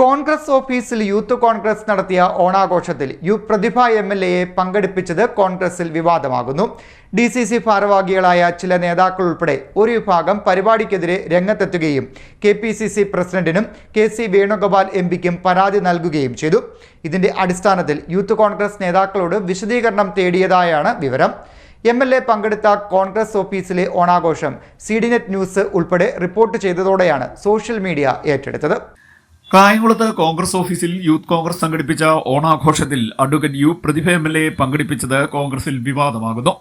കോൺഗ്രസ് ഓഫീസിൽ യൂത്ത് കോൺഗ്രസ് നടത്തിയ ഓണാഘോഷത്തിൽ യു പ്രതിഭ എം എൽ എയെ പങ്കെടുപ്പിച്ചത് കോൺഗ്രസിൽ വിവാദമാകുന്നു. ഡി സി സി ഭാരവാഹികളായ ചില നേതാക്കൾ ഉൾപ്പെടെ ഒരു വിഭാഗം പരിപാടിക്കെതിരെ രംഗത്തെത്തുകയും കെ പി സി സി പ്രസിഡന്റിനും കെ സി വേണുഗോപാൽ എം പിക്കും പരാതി നൽകുകയും ചെയ്തു. ഇതിന്റെ അടിസ്ഥാനത്തിൽ യൂത്ത് കോൺഗ്രസ് നേതാക്കളോട് വിശദീകരണം തേടിയതായാണ് വിവരം. എം എൽ എ പങ്കെടുത്ത കോൺഗ്രസ് ഓഫീസിലെ ഓണാഘോഷം സി നെറ്റ് ന്യൂസ് ഉൾപ്പെടെ റിപ്പോർട്ട് ചെയ്തതോടെയാണ് സോഷ്യൽ മീഡിയ ഏറ്റെടുത്തത്. കായംകുളത്ത് കോൺഗ്രസ് ഓഫീസിൽ യൂത്ത് കോൺഗ്രസ് സംഘടിപ്പിച്ച ഓണാഘോഷത്തിൽ advocate U Prathibha M L A പങ്കെടുപ്പിച്ചത് കോൺഗ്രസിൽ വിവാദമാകുന്നു.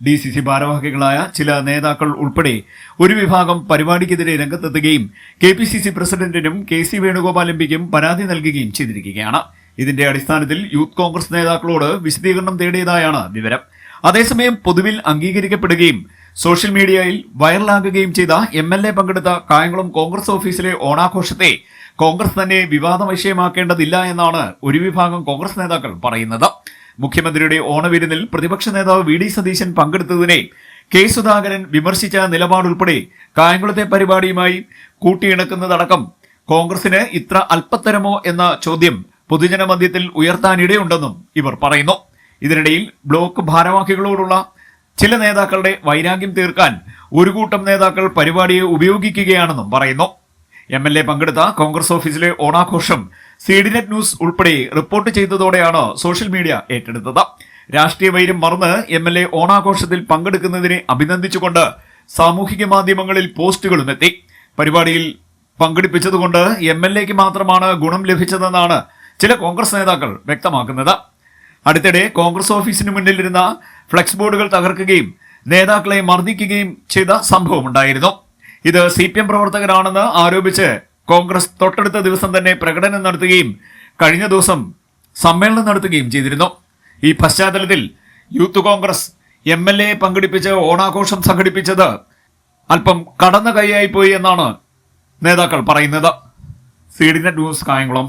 ഡി സി സി ഭാരവാഹികളായ ചില നേതാക്കൾ ഉൾപ്പെടെ ഒരു വിഭാഗം പരിപാടിക്കെതിരെ രംഗത്തെത്തുകയും കെ പി സി സി പ്രസിഡന്റിനും കെ സി വേണുഗോപാൽ എം പിക്കും പരാതി നൽകുകയും ചെയ്തിരിക്കുകയാണ്. ഇതിന്റെ അടിസ്ഥാനത്തിൽ യൂത്ത് കോൺഗ്രസ് നേതാക്കളോട് വിശദീകരണം തേടിയതായാണ് വിവരം. അതേസമയം പൊതുവിൽ അംഗീകരിക്കപ്പെടുകയും സോഷ്യൽ മീഡിയയിൽ വൈറലാകുകയും ചെയ്ത എം എൽ എ പങ്കെടുത്ത കായംകുളം കോൺഗ്രസ് ഓഫീസിലെ ഓണാഘോഷത്തെ കോൺഗ്രസ് തന്നെ വിവാദ വിഷയമാക്കേണ്ടതില്ല എന്നാണ് ഒരു വിഭാഗം കോൺഗ്രസ് നേതാക്കൾ പറയുന്നത്. മുഖ്യമന്ത്രിയുടെ ഓണവിരുന്നിൽ പ്രതിപക്ഷ നേതാവ് വി ഡി സതീശൻ പങ്കെടുത്തതിനെ കെ സുധാകരൻ വിമർശിച്ച നിലപാടുൾപ്പെടെ കായംകുളത്തെ പരിപാടിയുമായി കൂട്ടിയിണക്കുന്നതടക്കം കോൺഗ്രസിന് ഇത്ര അല്പത്തരമോ എന്ന ചോദ്യം പൊതുജന മധ്യത്തിൽ ഉയർത്താനിടയുണ്ടെന്നും ഇവർ പറയുന്നു. ഇതിനിടയിൽ ബ്ലോക്ക് ഭാരവാഹികളോടുള്ള ചില നേതാക്കളുടെ വൈരാഗ്യം തീർക്കാൻ ഒരു കൂട്ടം നേതാക്കൾ പരിപാടിയെ ഉപയോഗിക്കുകയാണെന്നും പറയുന്നു. എം എൽ എ പങ്കെടുത്ത കോൺഗ്രസ് ഓഫീസിലെ ഓണാഘോഷം സീഡിനെറ്റ് ന്യൂസ് ഉൾപ്പെടെ റിപ്പോർട്ട് ചെയ്തതോടെയാണ് സോഷ്യൽ മീഡിയ ഏറ്റെടുത്തത്. രാഷ്ട്രീയ വൈരം മറന്ന് എം എൽ എ ഓണാഘോഷത്തിൽ പങ്കെടുക്കുന്നതിനെ അഭിനന്ദിച്ചുകൊണ്ട് സാമൂഹിക മാധ്യമങ്ങളിൽ പോസ്റ്റുകളും എത്തി. പരിപാടിയിൽ പങ്കെടുപ്പിച്ചതുകൊണ്ട് എം എൽ എക്ക് മാത്രമാണ് ഗുണം ലഭിച്ചതെന്നാണ് ചില കോൺഗ്രസ് നേതാക്കൾ വ്യക്തമാക്കുന്നത്. അടുത്തിടെ കോൺഗ്രസ് ഓഫീസിന് മുന്നിലിരുന്ന ഫ്ലെക്സ് ബോർഡുകൾ തകർക്കുകയും നേതാക്കളെ മർദ്ദിക്കുകയും ചെയ്ത സംഭവമുണ്ടായിരുന്നു. ഇത് സി പി എം പ്രവർത്തകരാണെന്ന് ആരോപിച്ച് കോൺഗ്രസ് തൊട്ടടുത്ത ദിവസം തന്നെ പ്രകടനം നടത്തുകയും കഴിഞ്ഞ ദിവസം സമ്മേളനം നടത്തുകയും ചെയ്തിരുന്നു. ഈ പശ്ചാത്തലത്തിൽ youth Congress M L A പങ്കെടുപ്പിച്ച് ഓണാഘോഷം സംഘടിപ്പിച്ചത് അല്പം കടന്ന കൈയായിപ്പോയി എന്നാണ് നേതാക്കൾ പറയുന്നത്. C D net news Kayamkulam.